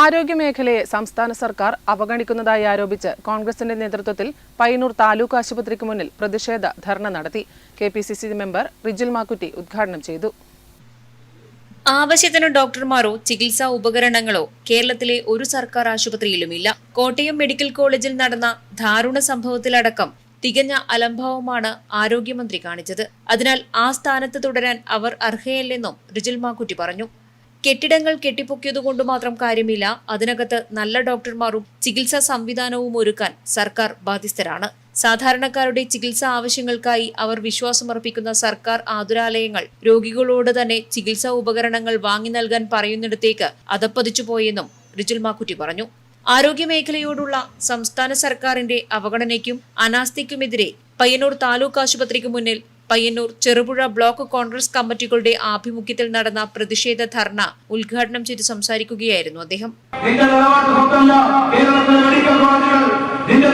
ആരോഗ്യമേഖലയെ സംസ്ഥാന സർക്കാർ അവഗണിക്കുന്നതായി ആരോപിച്ച് കോൺഗ്രസിന്റെ നേതൃത്വത്തിൽ പയ്യന്നൂർ താലൂക്ക് ആശുപത്രിക്ക് മുന്നിൽ പ്രതിഷേധ ധർണ നടത്തി. K P C C member Rijil Makkutty ഉദ്ഘാടനം ചെയ്തു. ആവശ്യത്തിന് ഡോക്ടർമാരോ ചികിത്സാ ഉപകരണങ്ങളോ കേരളത്തിലെ ഒരു സർക്കാർ ആശുപത്രിയിലുമില്ല. കോട്ടയം മെഡിക്കൽ കോളേജിൽ നടന്ന ദാരുണ സംഭവത്തിലടക്കം തികഞ്ഞ അലംഭാവമാണ് ആരോഗ്യമന്ത്രി കാണിച്ചത്. അതിനാൽ ആ സ്ഥാനത്ത് തുടരാൻ അവർ അർഹയല്ലെന്നും റിജിൽ മാക്കുറ്റി പറഞ്ഞു. കെട്ടിടങ്ങൾ കെട്ടിപ്പൊക്കിയതുകൊണ്ട് മാത്രം കാര്യമില്ല. അതിനകത്ത് നല്ല ഡോക്ടർമാരും ചികിത്സാ സംവിധാനവും ഒരുക്കാൻ സർക്കാർ ബാധ്യസ്ഥരാണ്. സാധാരണക്കാരുടെ ചികിത്സാ ആവശ്യങ്ങൾക്കായി അവർ വിശ്വാസമർപ്പിക്കുന്ന സർക്കാർ ആതുരാലയങ്ങൾ രോഗികളോട് തന്നെ ചികിത്സാ ഉപകരണങ്ങൾ വാങ്ങി നൽകാൻ പറയുന്നിടത്തേക്ക് അതപ്പതിച്ചു പോയെന്നും റിജുൽ മാക്കുറ്റി പറഞ്ഞു. ആരോഗ്യമേഖലയോടുള്ള സംസ്ഥാന സർക്കാരിന്റെ അവഗണനയ്ക്കും അനാസ്ഥയ്ക്കുമെതിരെ പയ്യന്നൂർ താലൂക്ക് ആശുപത്രിക്ക് മുന്നിൽ പയ്യന്നൂർ ചെറുപുഴ ബ്ലോക്ക് കോൺഗ്രസ് കമ്മിറ്റികളുടെ ആഭിമുഖ്യത്തിൽ നടന്ന പ്രതിഷേധ ധർണ ഉദ്ഘാടനം ചെയ്ത് സംസാരിക്കുകയായിരുന്നു അദ്ദേഹം. നിന്റെ നിലപാട് നാല് കോളേജുകൾ. നിന്റെ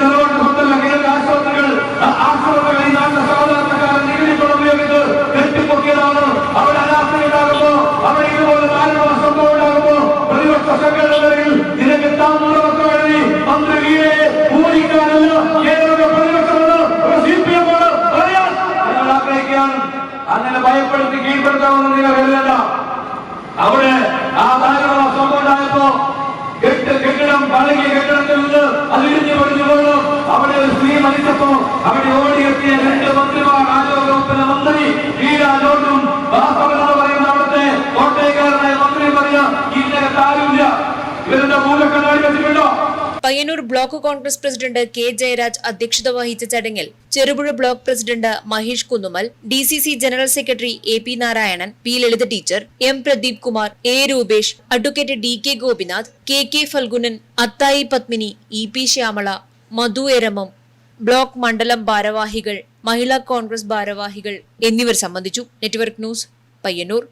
ആഗ്രഹിക്കുകയാണ് അങ്ങനെ ഭയപ്പെടുത്തി കീഴ്പ്പെടുത്താമെന്ന് നിങ്ങൾ കരുതണ്ട അവിടെ ആ ധാരണ സംഭവം കെട്ട് കെട്ടിടം പഴകിയ കെട്ടിടത്തിൽ നിന്ന് അത് Payyanur block Congress president K Jayaraj അധ്യക്ഷത വഹിച്ച ചടങ്ങിൽ Cherupuzha block president Mahesh Kunnumal D C C general secretary A P Narayanan P Lalitha teacher M Pradeep Kumar A Rupesh advocate D K Gopinath K K Phalgunan Athayi Padmini E P Shyamala Madhu Eramam block മണ്ഡലം ഭാരവാഹികൾ Mahila Congress ഭാരവാഹികൾ എന്നിവർ സംബന്ധിച്ചു. Network news Payyanur.